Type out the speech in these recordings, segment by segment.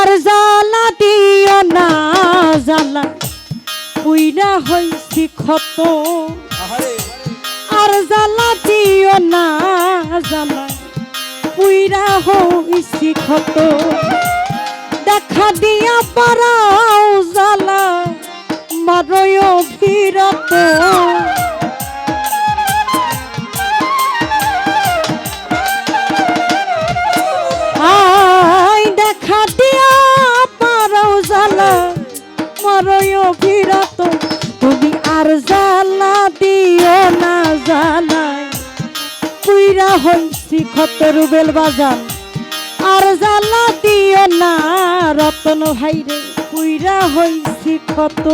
আর জ্বালা দিও না জ্বালা। পুইরা হইছি ক্ষত। আর জ্বালা দিও না জ্বালা। পুইরা হইছি ক্ষত। দেখা দিয়া পারাও জ্বালা মারয় বিরত ক্ষত রুবেল বাজার আর জ্বালা দিও না রতন ভাইরে পুইরা হইছি ক্ষত।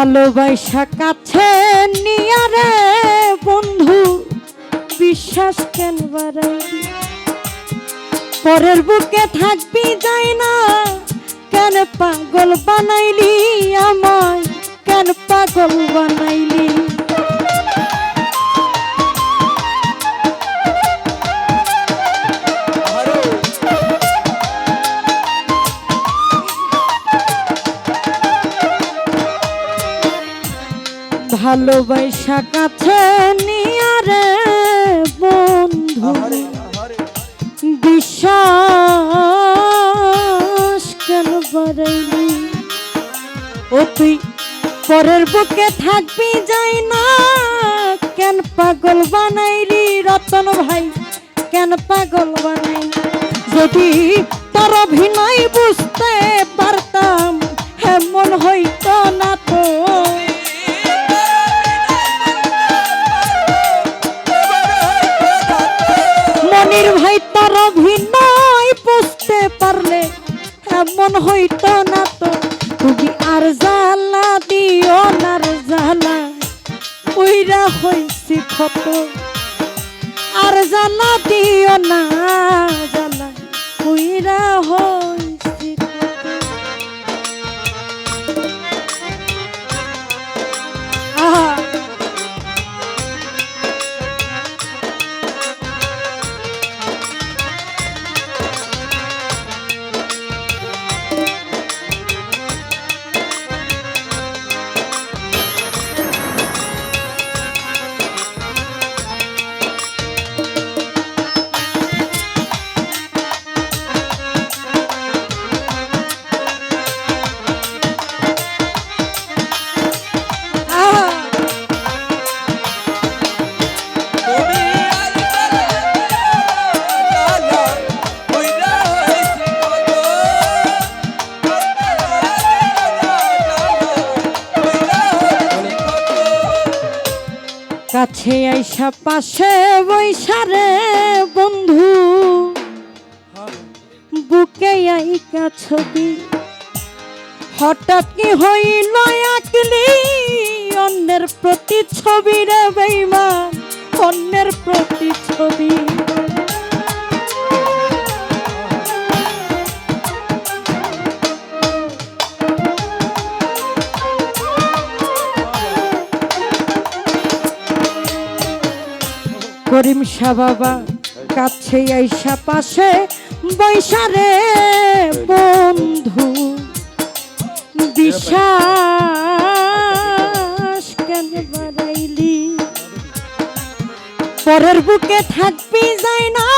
ভালোবাসা কাছে নিয়ারে বন্ধু বিশ্বাস কেন পরের বুকে থাকবি কাছে নিয়া বন্ধু। বিশ্বাস কেন বাড়াইলি? ও তুই পরের বুকে থাকবি যাই না। কেন পাগল বানাইলি রতন ভাই? কেন পাগল বানাইলি? যদি তোর অভিনয় ক্ষত আর জানা দিও না জানা উইরা হইছি আইসা পাশে বৈশারে বন্ধু। বুকে আইকা ছবি। হঠাৎ কি হইল আঁকলি অন্যের প্রতি ছবি রে বেইমা অন্যের প্রতি ছবি করিম শাহ বাবা কাছে আইসা পাশে বৈশারে বন্ধু। বিশ্বাস কেন বাড়াইলি? পরের বুকে থাকবি যাই না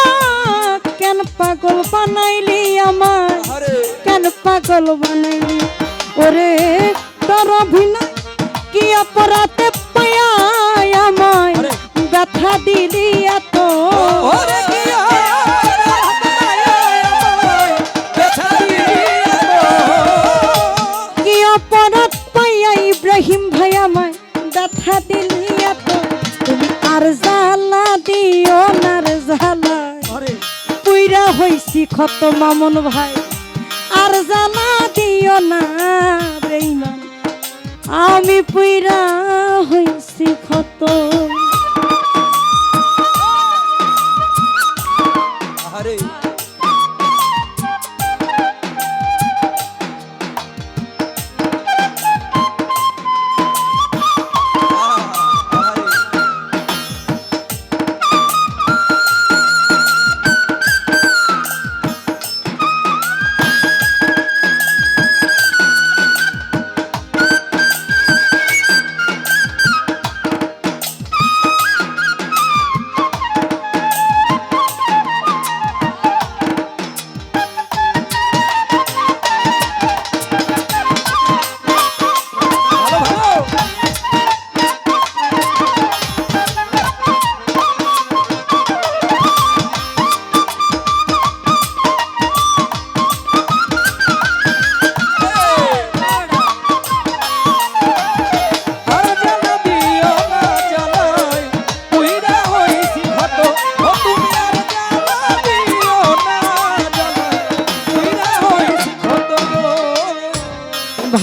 কেন পাগল বানাইলি আমার কেন পাগল বানাইলি? ওরে তোর অভিনয় কি অপরাধে পায়া আমায়। ব্যথা দিলি হইছি ক্ষত মামন ভাই। আর জানা দিও না রে আমি পুইরা হইছি ক্ষত।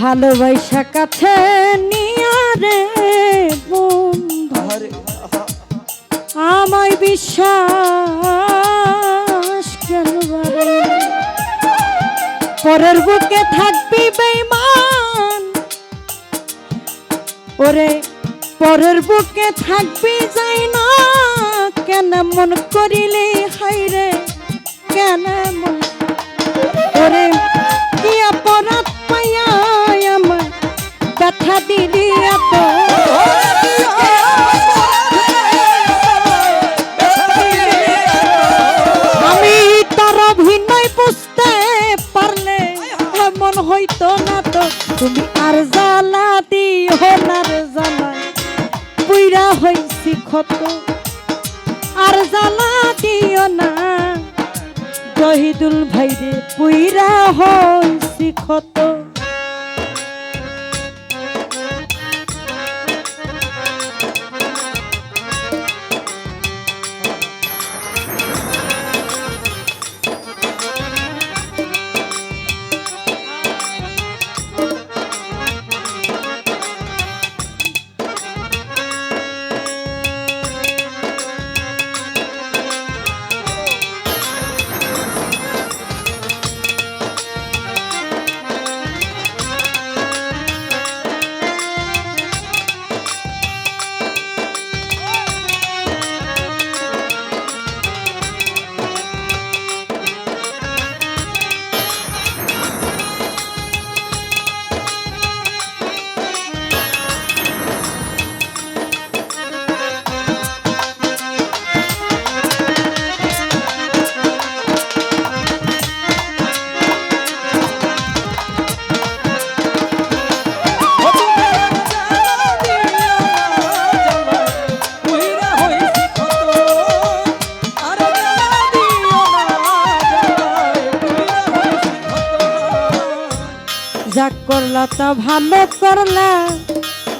ভালোবাসা কাছে নিয়া রে বন্ধু। আরে আমায় বিশ্বাস কেন পরের বুকে থাকবি বেমান ওরে পরের বুকে থাকবি যাই না। কেন মন করিলে? হাইরে কেন মন হইতো না তো। তুমি আর জ্বালা দিও না রে জ্বালা। বুইরা হইছি ক্ষত। আর জ্বালা দিও না। জহিদুল ভাইরে পুইরা হইছি ক্ষত। তা ভালো করলা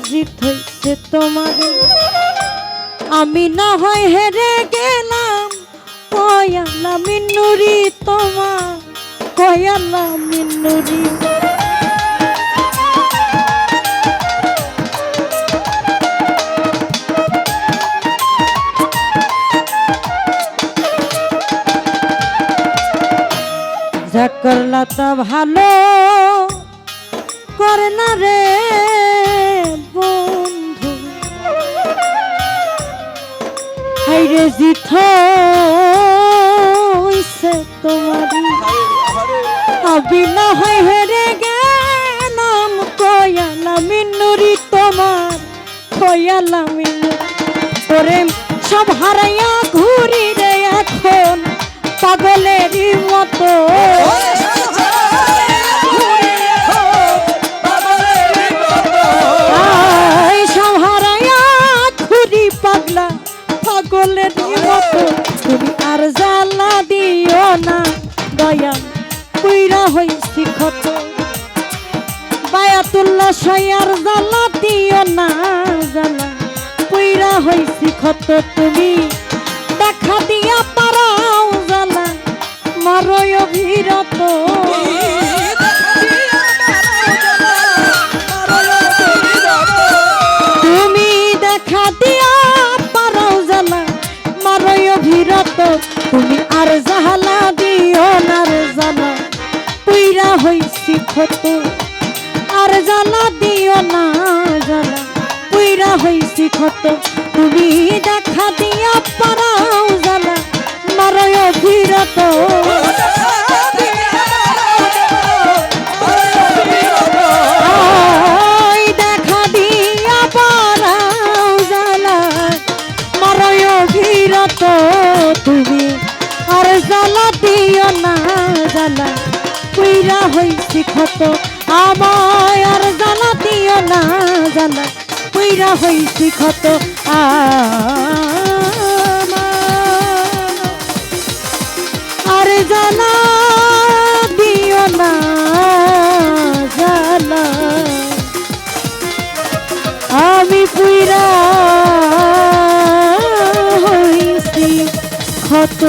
জিত হইছে আমি না হয় হেরে গেলাম কয়ালা মিন্নুরি তোমার কয়ালা মিন্নুরি যা করলা তা ভালো। না রে বন্ধু। হাইরে জিথ তোমারি। আবি না হয় হেরে গেলাম, কয়ালামি নুরি তোমার ওরে সব হারাইয়া ঘুরি রে এখন পাগলেরই মতো। তুমি আর জ্বালা দিও না, দয়া পুইরা হইছি ক্ষত। বায়াতুল্লাহ সয়ার জ্বালা দিও না, জ্বালা পুইরা হইছি ক্ষত। তুমি দেখা দিয়া পারাও জ্বালা মারয় অভিরত। হইছি পুইরা হইছি ক্ষত আর জ্বালা দিও না জ্বালা আমি পুইরা হইছি ক্ষত।